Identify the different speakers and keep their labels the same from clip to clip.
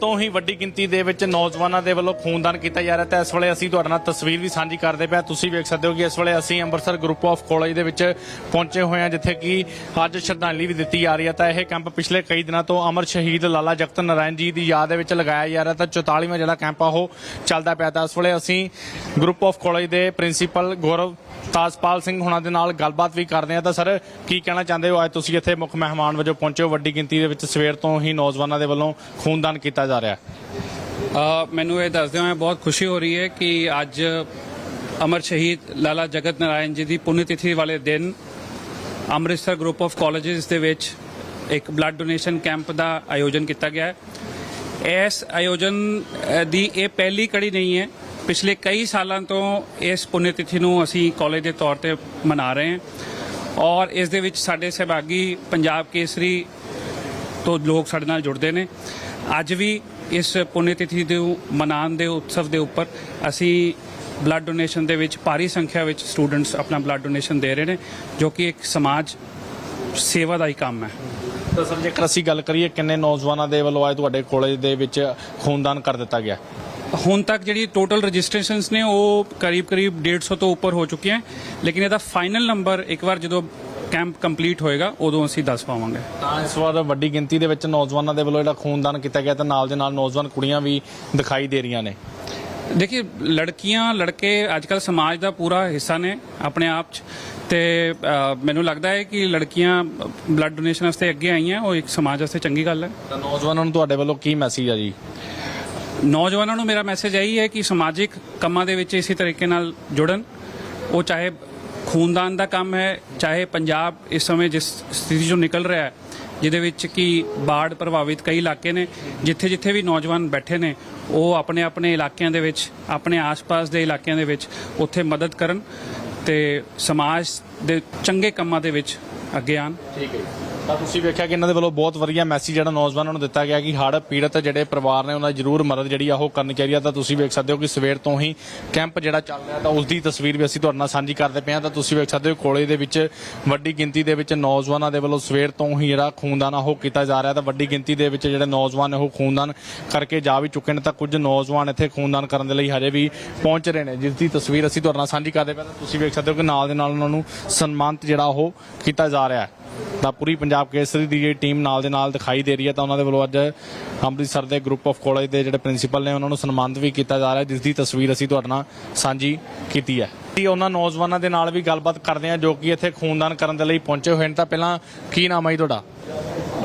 Speaker 1: ਤੋਂ ਹੀ ਵੱਡੀ ਗਿਣਤੀ ਦੇ ਵਿੱਚ ਨੌਜਵਾਨਾਂ ਦੇ ਵੱਲੋਂ ਖੂਨਦਾਨ ਕੀਤਾ ਜਾ ਰਿਹਾ ਤਾਂ ਇਸ ਵੇਲੇ ਅਸੀਂ ਤੁਹਾਡੇ ਨਾਲ ਤਸਵੀਰ ਵੀ ਸਾਂਝੀ ਕਰਦੇ ਪਿਆ ਤੁਸੀਂ ਵੇਖ ਸਕਦੇ ਹੋ ਕਿ ਇਸ ਵੇਲੇ ਅਸੀਂ ਅੰਮ੍ਰਿਤਸਰ ਗਰੁੱਪ ਆਫ ਕਾਲਜ ਦੇ ਵਿੱਚ ਪਹੁੰਚੇ ਹੋਏ ਹਾਂ, ਜਿੱਥੇ ਕਿ ਅੱਜ ਸ਼ਰਧਾਂਜਲੀ ਵੀ ਦਿੱਤੀ ਜਾ ਰਹੀ ਹੈ। ਤਾਂ ਇਹ ਕੈਂਪ ਪਿਛਲੇ ਕਈ ਦਿਨਾਂ ਤੋਂ ਅਮਰ ਸ਼ਹੀਦ ਲਾਲਾ ਜਗਤ ਨਾਰਾਇਣ ਜੀ ਦੀ ਯਾਦ ਦੇ ਵਿੱਚ ਲਗਾਇਆ ਜਾ ਰਿਹਾ। ਤਾਂ 44ਵਾਂ ਜਿਹੜਾ ਕੈਂਪ ਆ, ਉਹ ਚੱਲਦਾ ਪਿਆ। ਤਾਂ ਇਸ ਵੇਲੇ ਅਸੀਂ ਗਰੁੱਪ ਆਫ ਕਾਲਜ ਦੇ ਪ੍ਰਿੰਸੀਪਲ ਗੌਰਵ ਤਾਜਪਾਲ ਸਿੰਘ ਹੁਣਾਂ ਦੇ ਨਾਲ ਗੱਲਬਾਤ ਵੀ ਕਰਦੇ ਆ ਤਾਂ ਸਰ, ਕੀ ਕਹਿਣਾ ਚਾਹੁੰਦੇ ਹੋ? ਅੱਜ ਤੁਸੀਂ ਇੱਥੇ ਮੁੱਖ ਮਹਿਮਾਨ ਵਜੋਂ ਪਹੁੰਚੇ ਹੋ। ਵੱਡੀ ਗਿਣਤੀ ਦੇ ਵਿੱਚ ਸਵੇਰ ਤੋਂ ਹੀ ਨੌਜਵਾਨਾਂ ਦੇ ਵੱਲੋਂ ਖੂਨਦਾਨ ਕੀਤਾ ਜਾ ਰਿਹਾ
Speaker 2: ਮੈਨੂੰ ਇਹ ਦੱਸਦੇ ਹੋਏ ਬਹੁਤ ਖੁਸ਼ੀ ਹੋ ਰਹੀ ਹੈ ਕਿ ਅੱਜ ਅਮਰ ਸ਼ਹੀਦ ਲਾਲਾ ਜਗਤ ਨਾਰਾਇਣ ਜੀ ਦੀ ਪੁੰਨ ਤਿਥੀ ਵਾਲੇ ਦਿਨ ਅੰਮ੍ਰਿਤਸਰ ਗਰੁੱਪ ਆਫ ਕਾਲਜਸ ਦੇ ਵਿੱਚ ਇੱਕ ਬਲੱਡ ਡੋਨੇਸ਼ਨ ਕੈਂਪ ਦਾ ਆਯੋਜਨ ਕੀਤਾ ਗਿਆ ਹੈ। ਇਸ ਆਯੋਜਨ ਦੀ ਇਹ ਪਹਿਲੀ ਕੜੀ ਨਹੀਂ ਹੈ। ਪਿਛਲੇ ਕਈ ਸਾਲਾਂ ਤੋਂ ਇਸ ਪੁੰਨ ਤਿਥੀ ਨੂੰ ਅਸੀਂ ਕਾਲਜ ਦੇ ਤੌਰ ਤੇ ਮਨਾ ਰਹੇ ਹਾਂ ਔਰ ਇਸ ਦੇ ਵਿੱਚ ਸਾਡੇ ਸਹਿਭਾਗੀ ਪੰਜਾਬ ਕੇਸਰੀ ਤੋਂ ਲੋਕ ਸਾਡੇ ਨਾਲ ਜੁੜਦੇ ਨੇ। ਅੱਜ ਵੀ ਇਸ ਪੁੰਨ ਤਿਥੀ ਦੇ ਮਨਾਉਣ ਦੇ ਉਤਸਵ ਦੇ ਉੱਪਰ ਅਸੀਂ ਬਲੱਡ ਡੋਨੇਸ਼ਨ ਦੇ ਵਿੱਚ ਭਾਰੀ ਸੰਖਿਆ ਵਿੱਚ ਸਟੂਡੈਂਟਸ ਆਪਣਾ ਬਲੱਡ ਡੋਨੇਸ਼ਨ ਦੇ ਰਹੇ ਨੇ, ਜੋ ਕਿ ਇੱਕ ਸਮਾਜ ਸੇਵਾ ਦਾ ਹੀ ਕੰਮ ਹੈ।
Speaker 1: ਤਾਂ ਸਰ, ਜੇਕਰ ਅਸੀਂ ਗੱਲ ਕਰੀਏ ਕਿੰਨੇ ਨੌਜਵਾਨਾਂ ਦੇ ਵੱਲੋਂ ਅੱਜ ਤੁਹਾਡੇ ਕਾਲਜ ਦੇ ਵਿੱਚ ਖੂਨਦਾਨ ਕਰ ਦਿੱਤਾ ਗਿਆ
Speaker 2: ਹੁਣ ਤੱਕ ਜਿਹੜੀ ਟੋਟਲ ਰਜਿਸਟ੍ਰੇਸ਼ਨਸ ਨੇ ਉਹ ਕਰੀਬ-ਕਰੀਬ 150 ਤੋਂ ਉੱਪਰ ਹੋ ਚੁੱਕੀਆਂ ਲੇਕਿਨ ਇਹਦਾ ਫਾਈਨਲ ਨੰਬਰ ਇੱਕ ਵਾਰ ਜਦੋਂ ਕੈਂਪ ਕੰਪਲੀਟ ਹੋਏਗਾ ਉਦੋਂ ਅਸੀਂ ਦੱਸ ਪਾਵਾਂਗੇ।
Speaker 1: ਤਾਂ ਇਸ ਵਾਰ ਵੱਡੀ ਗਿਣਤੀ ਦੇ ਵਿੱਚ ਨੌਜਵਾਨਾਂ ਦੇ ਵੱਲੋਂ ਜਿਹੜਾ ਖੂਨਦਾਨ ਕੀਤਾ ਗਿਆ ਤਾਂ ਨਾਲ ਦੇ ਨਾਲ ਨੌਜਵਾਨ ਕੁੜੀਆਂ ਵੀ ਦਿਖਾਈ ਦੇ ਰਹੀਆਂ ਨੇ।
Speaker 2: ਦੇਖिए ਲੜਕੀਆਂ ਲੜਕੇ ਅੱਜਕੱਲ ਸਮਾਜ ਦਾ ਪੂਰਾ ਹਿੱਸਾ ਨੇ ਆਪਣੇ ਆਪ ਚ। ਤੇ ਮੈਨੂੰ ਲੱਗਦਾ ਹੈ ਕਿ ਲੜਕੀਆਂ ਬਲੱਡ ਡੋਨੇਸ਼ਨ ਵਾਸਤੇ ਅੱਗੇ ਆਈਆਂ ਉਹ ਇੱਕ ਸਮਾਜ ਵਾਸਤੇ ਚੰਗੀ ਗੱਲ ਹੈ।
Speaker 1: ਤਾਂ ਨੌਜਵਾਨਾਂ ਨੂੰ ਤੁਹਾਡੇ ਵੱਲੋਂ ਕੀ ਮੈਸੇਜ ਆ ਜੀ?
Speaker 2: ਨੌਜਵਾਨਾਂ ਨੂੰ ਮੇਰਾ ਮੈਸੇਜ ਇਹੀ ਹੈ ਕਿ ਸਮਾਜਿਕ ਕੰਮਾਂ ਦੇ ਵਿੱਚ ਇਸੇ ਤਰੀਕੇ ਨਾਲ ਜੁੜਨ। ਉਹ ਚਾਹੇ ਖੂਨਦਾਨ ਦਾ ਕੰਮ ਹੈ, ਚਾਹੇ ਪੰਜਾਬ ਇਸ ਸਮੇਂ ਜਿਸ ਸਥਿਤੀ ਚੋਂ ਨਿਕਲ ਰਿਹਾ ਹੈ, ਜਿਹਦੇ ਵਿੱਚ ਕਿ ਬਾੜ ਪ੍ਰਭਾਵਿਤ ਕਈ ਇਲਾਕੇ ਨੇ ਜਿੱਥੇ ਜਿੱਥੇ ਵੀ ਨੌਜਵਾਨ ਬੈਠੇ ਨੇ, ਉਹ ਆਪਣੇ ਆਪਣੇ ਇਲਾਕਿਆਂ ਦੇ ਵਿੱਚ, ਆਪਣੇ ਆਸ-ਪਾਸ ਦੇ ਇਲਾਕਿਆਂ ਦੇ ਵਿੱਚ ਉੱਥੇ ਮਦਦ ਕਰਨ ਤੇ ਸਮਾਜ ਦੇ ਚੰਗੇ ਕੰਮਾਂ ਦੇ ਵਿੱਚ ਅੱਗੇ ਆਣ
Speaker 1: ਠੀਕ ਹੈ ਤਾਂ ਤੁਸੀਂ ਵੇਖਿਆ ਕਿ ਇਹਨਾਂ ਦੇ ਵੱਲੋਂ ਬਹੁਤ ਵਧੀਆ ਮੈਸੇਜ ਜਿਹੜਾ ਨੌਜਵਾਨਾਂ ਨੂੰ ਦਿੱਤਾ ਗਿਆ ਕਿ ਹੜ੍ਹ ਪੀੜਤ ਜਿਹੜੇ ਪਰਿਵਾਰ ਨੇ ਉਹਨਾਂ ਦੀ ਜ਼ਰੂਰ ਮਦਦ ਜਿਹੜੀ ਆ ਉਹ ਕਰਨੀ ਚਾਹੀਦੀ ਆ। ਤਾਂ ਤੁਸੀਂ ਵੇਖ ਸਕਦੇ ਹੋ ਕਿ ਸਵੇਰ ਤੋਂ ਹੀ ਕੈਂਪ ਜਿਹੜਾ ਚੱਲ ਰਿਹਾ ਤਾਂ ਉਸ ਦੀ ਤਸਵੀਰ ਵੀ ਅਸੀਂ ਤੁਹਾਡੇ ਨਾਲ ਸਾਂਝੀ ਕਰਦੇ ਪਏ ਹਾਂ। ਤਾਂ ਤੁਸੀਂ ਵੇਖ ਸਕਦੇ ਹੋ ਕੋਲੇ ਦੇ ਵਿੱਚ ਵੱਡੀ ਗਿਣਤੀ ਦੇ ਵਿੱਚ ਨੌਜਵਾਨਾਂ ਦੇ ਵੱਲੋਂ ਸਵੇਰ ਤੋਂ ਹੀ ਜਿਹੜਾ ਖੂਨਦਾਨ ਆ ਉਹ ਕੀਤਾ ਜਾ ਰਿਹਾ। ਤਾਂ ਵੱਡੀ ਗਿਣਤੀ ਦੇ ਵਿੱਚ ਜਿਹੜੇ ਨੌਜਵਾਨ ਨੇ ਉਹ ਖੂਨਦਾਨ ਕਰਕੇ ਜਾ ਵੀ ਚੁੱਕੇ ਨੇ। ਤਾਂ ਕੁਝ ਨੌਜਵਾਨ ਇੱਥੇ ਖੂਨਦਾਨ ਕਰਨ ਦੇ ਲਈ ਹਜੇ ਵੀ ਪਹੁੰਚ ਰਹੇ ਨੇ, ਜਿਸ ਦੀ ਤਸਵੀਰ ਅਸੀਂ ਤੁਹਾਡੇ ਨਾਲ ਸਾਂਝੀ ਕਰਦੇ ਪਏ ਹਾਂ। ਤਾਂ ਤੁਸੀਂ ਵੇਖ ਸਕਦੇ ਹੋ ਕਿ ਨਾਲ ਦੇ ਨਾਲ ਉਹਨਾਂ ਨੂੰ ਸਨਮਾਨਿਤ ਜਿਹੜਾ ਉਹ ਕੀਤਾ ਜਾ ਰਿਹਾ ਹੈ। ਤਾਂ ਪੂਰੀ ਪੰਜਾਬ ਕੇਸਰੀ ਦੀ ਜਿਹੜੀ ਟੀਮ ਨਾਲ ਦੇ ਨਾਲ ਦਿਖਾਈ ਦੇ ਰਹੀ ਹੈ ਤਾਂ ਉਹਨਾਂ ਦੇ ਵੱਲੋਂ ਅੱਜ ਅੰਮ੍ਰਿਤਸਰ ਦੇ ਗਰੁੱਪ ਆਫ ਕਾਲਜ ਦੇ ਜਿਹੜੇ ਪ੍ਰਿੰਸੀਪਲ ਨੇ ਉਹਨਾਂ ਨੂੰ ਸਨਮਾਨਿਤ ਵੀ ਕੀਤਾ ਜਾ ਰਿਹਾ, ਜਿਸ ਦੀ ਤਸਵੀਰ ਅਸੀਂ ਤੁਹਾਡੇ ਨਾਲ ਸਾਂਝੀ ਕੀਤੀ ਹੈ। ਜੀ, ਉਹਨਾਂ ਨੌਜਵਾਨਾਂ ਦੇ ਨਾਲ ਵੀ ਗੱਲਬਾਤ ਕਰਦੇ ਹਾਂ ਜੋ ਕਿ ਇੱਥੇ ਖੂਨਦਾਨ ਕਰਨ ਦੇ ਲਈ ਪਹੁੰਚੇ ਹੋਏ ਨੇ। ਤਾਂ ਪਹਿਲਾਂ ਕੀ ਨਾਮ ਹੈ ਜੀ ਤੁਹਾਡਾ?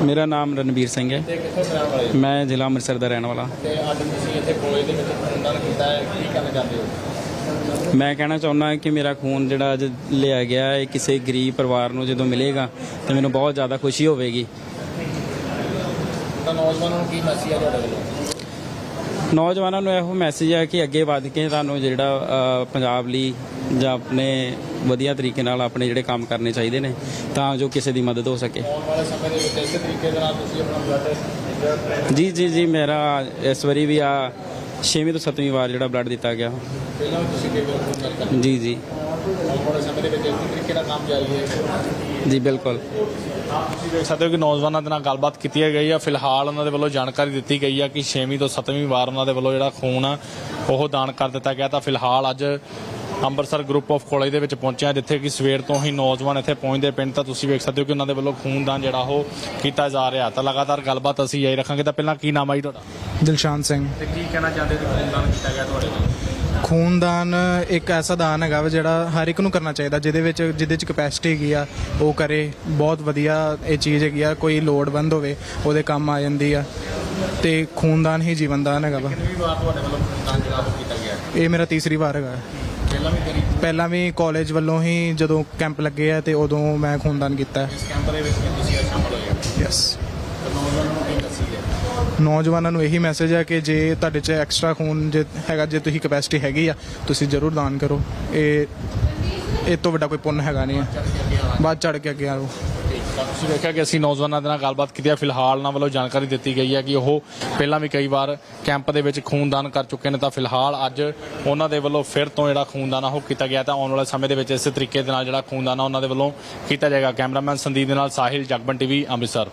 Speaker 3: ਮੇਰਾ ਨਾਮ ਰਣਬੀਰ ਸਿੰਘ ਹੈ।
Speaker 1: ਤੇ ਕਿੱਥੋਂ ਰਹਿਣ ਵਾਲੇ
Speaker 3: ਮੈਂ ਜ਼ਿਲ੍ਹਾ ਅੰਮ੍ਰਿਤਸਰ ਦਾ ਰਹਿਣ ਵਾਲਾ।
Speaker 1: ਤੇ ਅੱਜ ਤੁਸੀਂ ਇੱਥੇ ਕਾਲਜ ਦੇ ਵਿੱਚ ਖੂਨਦਾਨ ਕੀਤਾ ਹੈ ਕੀ ਕਹਿਣਾ ਚਾਹੁੰਦੇ ਹੋ?
Speaker 3: ਮੈਂ ਕਹਿਣਾ ਚਾਹੁੰਦਾ ਕਿ ਮੇਰਾ ਖੂਨ ਜਿਹੜਾ ਅੱਜ ਲਿਆ ਗਿਆ ਹੈ ਕਿਸੇ ਗਰੀਬ ਪਰਿਵਾਰ ਨੂੰ ਜਦੋਂ ਮਿਲੇਗਾ ਤੇ ਮੈਨੂੰ ਬਹੁਤ ਜ਼ਿਆਦਾ ਖੁਸ਼ੀ ਹੋਵੇਗੀ।
Speaker 1: ਤਾਂ ਨੌਜਵਾਨਾਂ ਨੂੰ ਕੀ ਮੈਸੇਜ ਹੈ ਤੁਹਾਡੇ ਵੱਲੋਂ?
Speaker 3: ਨੌਜਵਾਨਾਂ ਨੂੰ ਇਹੋ ਮੈਸੇਜ ਹੈ ਕਿ ਅੱਗੇ ਵੱਧ ਕੇ ਤੁਹਾਨੂੰ ਜਿਹੜਾ ਅ, ਪੰਜਾਬ ਲਈ ਜਾਂ ਆਪਣੇ ਵਧੀਆ ਤਰੀਕੇ ਨਾਲ ਆਪਣੇ ਜਿਹੜੇ ਕੰਮ ਕਰਨੇ ਚਾਹੀਦੇ ਨੇ ਤਾਂ ਜੋ ਕਿਸੇ ਦੀ ਮਦਦ ਹੋ ਸਕੇ।
Speaker 1: ਆਉਣ ਵਾਲੇ ਸਮੇਂ ਦੇ ਵਿੱਚ ਇਸੇ ਤਰੀਕੇ ਦੇ ਨਾਲ ਤੁਸੀਂ ਆਪਣਾ ਬਲੱਡ
Speaker 3: ਜੀ ਜੀ ਜੀ ਮੇਰਾ ਇਸ ਵਾਰੀ ਵੀ ਆ 6ਵੀਂ ਤੋਂ 7ਵੀਂ ਵਾਰ ਜਿਹੜਾ ਬਲੱਡ ਦਿੱਤਾ ਗਿਆ।
Speaker 1: ਪਹਿਲਾਂ ਤੁਸੀਂ ਕਰਦੇ
Speaker 3: ਜੀ ਜੀ।
Speaker 1: ਆਉਣ ਵਾਲੇ ਸਮੇਂ ਦੇ ਵਿੱਚ ਇਸੇ ਤਰੀਕੇ ਦਾ ਕੰਮ ਜਾਰੀ ਹੈ।
Speaker 3: ਜੀ ਬਿਲਕੁਲ।
Speaker 1: ਤੁਸੀਂ ਦੇਖ ਸਕਦੇ ਹੋ ਕਿ ਨੌਜਵਾਨਾਂ ਦੇ ਨਾਲ ਗੱਲਬਾਤ ਕੀਤੀ ਗਈ ਆ। ਫਿਲਹਾਲ ਉਹਨਾਂ ਦੇ ਵੱਲੋਂ ਜਾਣਕਾਰੀ ਦਿੱਤੀ ਗਈ ਆ ਕਿ 6ਵੀਂ ਤੋਂ 7ਵੀਂ ਵਾਰ ਉਹਨਾਂ ਦੇ ਵੱਲੋਂ ਜਿਹੜਾ ਖੂਨ ਆ ਉਹ ਦਾਨ ਕਰ ਦਿੱਤਾ ਗਿਆ। ਤਾਂ ਫਿਲਹਾਲ ਅੱਜ ਅੰਮ੍ਰਿਤਸਰ ਗਰੁੱਪ ਆਫ ਕਾਲਜ ਦੇ ਵਿੱਚ ਪਹੁੰਚਿਆ ਜਿੱਥੇ ਕਿ ਸਵੇਰ ਤੋਂ ਹੀ ਨੌਜਵਾਨ ਇੱਥੇ ਪਹੁੰਚਦੇ ਪਿੰਡ ਤਾਂ ਤੁਸੀਂ ਵੇਖ ਸਕਦੇ ਹੋ ਕਿ ਉਹਨਾਂ ਦੇ ਵੱਲੋਂ ਖੂਨਦਾਨ ਜਿਹੜਾ ਉਹ ਕੀਤਾ ਜਾ ਰਿਹਾ। ਤਾਂ ਲਗਾਤਾਰ ਗੱਲਬਾਤ ਅਸੀਂ ਜਾਰੀ ਰੱਖਾਂਗੇ। ਤਾਂ ਪਹਿਲਾਂ ਕੀ ਨਾਮ ਜੀ ਤੁਹਾਡਾ?
Speaker 4: ਦਿਲਸ਼ਾਨ ਸਿੰਘ।
Speaker 1: ਤੇ ਕੀ ਕਹਿਣਾ ਚਾਹੁੰਦੇ ਹੋ ਖੂਨਦਾਨ ਕੀਤਾ ਗਿਆ ਤੁਹਾਡੇ ਵੱਲੋਂ?
Speaker 4: ਖੂਨਦਾਨ ਇੱਕ ਐਸਾ ਦਾਨ ਹੈਗਾ ਵਾ ਜਿਹੜਾ ਹਰ ਇੱਕ ਨੂੰ ਕਰਨਾ ਚਾਹੀਦਾ ਜਿਹਦੇ ਵਿੱਚ ਜਿਹਦੇ ਚ ਕਪੈਸਿਟੀ ਹੈਗੀ ਆ ਉਹ ਕਰੇ। ਬਹੁਤ ਵਧੀਆ ਇਹ ਚੀਜ਼ ਹੈਗੀ ਆ ਕੋਈ ਲੋੜਵੰਦ ਹੋਵੇ ਉਹਦੇ ਕੰਮ ਆ ਜਾਂਦੀ ਆ। ਤੇ ਖੂਨਦਾਨ ਹੀ ਜੀਵਨ ਦਾਨ ਹੈਗਾ ਵਾ।
Speaker 1: ਕਿੰਨੀ ਵਾਰ ਤੁਹਾਡੇ ਵੱਲੋਂ ਖੂਨਦਾਨ ਜਿਹੜਾ ਉਹ ਕੀਤਾ ਗਿਆ?
Speaker 4: ਇਹ ਮੇਰਾ ਤੀਸਰੀ ਵਾਰ ਹੈਗਾ।
Speaker 1: ਪਹਿਲਾਂ ਵੀ ਕਰੀ
Speaker 4: ਪਹਿਲਾਂ ਵੀ ਕਾਲਜ ਵੱਲੋਂ ਹੀ ਜਦੋਂ ਕੈਂਪ ਲੱਗੇ ਆ ਤੇ ਉਦੋਂ ਮੈਂ ਖੂਨਦਾਨ ਕੀਤਾ।
Speaker 1: ਇਸ ਕੈਂਪ ਦੇ ਵਿੱਚ ਵੀ ਤੁਸੀਂ ਸ਼ਾਮਲ ਹੋਏ
Speaker 4: ਯੈਸ
Speaker 1: ਤਾਂ ਨੌਜਵਾਨਾਂ ਨੂੰ ਕੀ ਮੈਸੇਜ ਹੈ?
Speaker 4: ਨੌਜਵਾਨਾਂ ਨੂੰ ਇਹੀ ਮੈਸੇਜ ਹੈ ਕਿ ਜੇ ਤੁਹਾਡੇ 'ਚ ਐਕਸਟਰਾ ਖੂਨ ਜੇ ਹੈਗਾ ਜੇ ਤੁਸੀਂ ਕਪੈਸਿਟੀ ਹੈਗੀ ਆ ਤੁਸੀਂ ਜ਼ਰੂਰ ਦਾਨ ਕਰੋ। ਇਹ ਇਹ ਤੋਂ ਵੱਡਾ ਕੋਈ ਪੁੰਨ ਹੈਗਾ ਨਹੀਂ ਆ। ਬਾਅਦ ਚੜ ਕੇ ਅੱਗੇ ਆਓ।
Speaker 1: ਤੁਸੀਂ ਵੇਖਿਆ ਕਿ ਅਸੀਂ ਨੌਜਵਾਨਾਂ ਦੇ ਨਾਲ ਗੱਲਬਾਤ ਕੀਤੀ ਹੈ। ਫਿਲਹਾਲ ਉਹਨਾਂ ਵੱਲੋਂ ਜਾਣਕਾਰੀ ਦਿੱਤੀ ਗਈ ਹੈ ਕਿ ਉਹ ਪਹਿਲਾਂ ਵੀ ਕਈ ਵਾਰ ਕੈਂਪ ਦੇ ਵਿੱਚ ਖੂਨਦਾਨ ਕਰ ਚੁੱਕੇ ਨੇ ਤਾਂ ਫਿਲਹਾਲ ਅੱਜ ਉਹਨਾਂ ਦੇ ਵੱਲੋਂ ਫਿਰ ਤੋਂ ਜਿਹੜਾ ਖੂਨਦਾਨ ਆ ਉਹ ਕੀਤਾ ਗਿਆ। ਤਾਂ ਆਉਣ ਵਾਲੇ ਸਮੇਂ ਦੇ ਵਿੱਚ ਇਸੇ ਤਰੀਕੇ ਦੇ ਨਾਲ ਜਿਹੜਾ ਖੂਨਦਾਨ ਉਹਨਾਂ ਦੇ ਵੱਲੋਂ ਕੀਤਾ ਜਾਏਗਾ। ਕੈਮਰਾਮੈਨ ਸੰਦੀਪ ਦੇ ਨਾਲ ਸਾਹਿਲ, ਜਗਬਨ ਟੀਵੀ, ਅੰਮ੍ਰਿਤਸਰ।